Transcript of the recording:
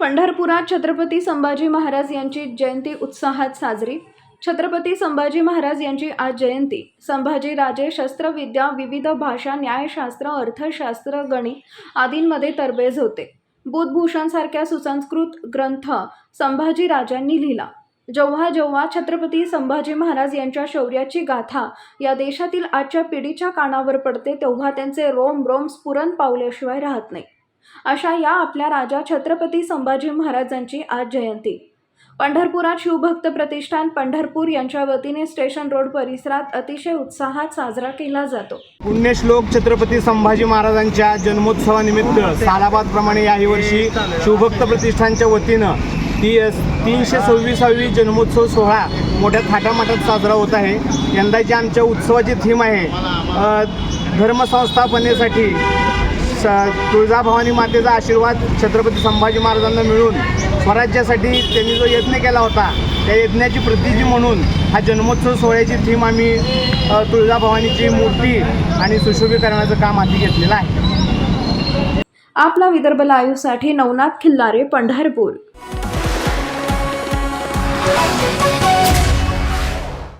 पंढरपुरात छत्रपती संभाजी महाराज यांची जयंती उत्साहात साजरी. छत्रपती संभाजी महाराज यांची आज जयंती. संभाजी राजे शस्त्रविद्या विविध भाषा न्यायशास्त्र अर्थशास्त्र गणित आदींमध्ये तरबेज होते. बुधभूषणसारख्या सुसंस्कृत ग्रंथ संभाजी राजांनी लिहिला. जेव्हा जेव्हा छत्रपती संभाजी महाराज यांच्या शौर्याची गाथा या देशातील आजच्या पिढीच्या कानावर पडते तेव्हा त्यांचे रोम रोम स्फुरण पावल्याशिवाय राहत नाही. अशा या आपल्या राजा छत्रपती संभाजी महाराजांची आज जयंती. पंढरपुरात शिवभक्त प्रतिष्ठान पंढरपूर यांच्या वतीने स्टेशन रोड परिसरात अतिशय उत्साहात साजरा केला जातो. पुण्यश्लोक छत्रपती संभाजी महाराजांच्या जन्मोत्सवानिमित्त सालाबादप्रमाणे याही वर्षी शिवभक्त प्रतिष्ठानच्या वतीनं ती तीनशे सव्वीसावी जन्मोत्सव सोहळा मोठ्या थाटामाटात साजरा होत आहे. यंदाची आमच्या उत्सवाची थीम आहे धर्मसंस्थापनेसाठी स तुळजाभवानी मातेचा आशीर्वाद छत्रपती संभाजी महाराजांना मिळून स्वराज्यासाठी त्यांनी जो यज्ञ केला होता त्या यज्ञाची प्रतिजी म्हणून हा जन्मोत्सव सोहळ्याची थीम आम्ही तुळजाभवानीची मूर्ती आणि सुशोभीकरणाचं काम हाती घेतलेलं आहे. आपला विदर्भ लाईव्हसाठी नवनाथ खिल्लारे पंढरपूर.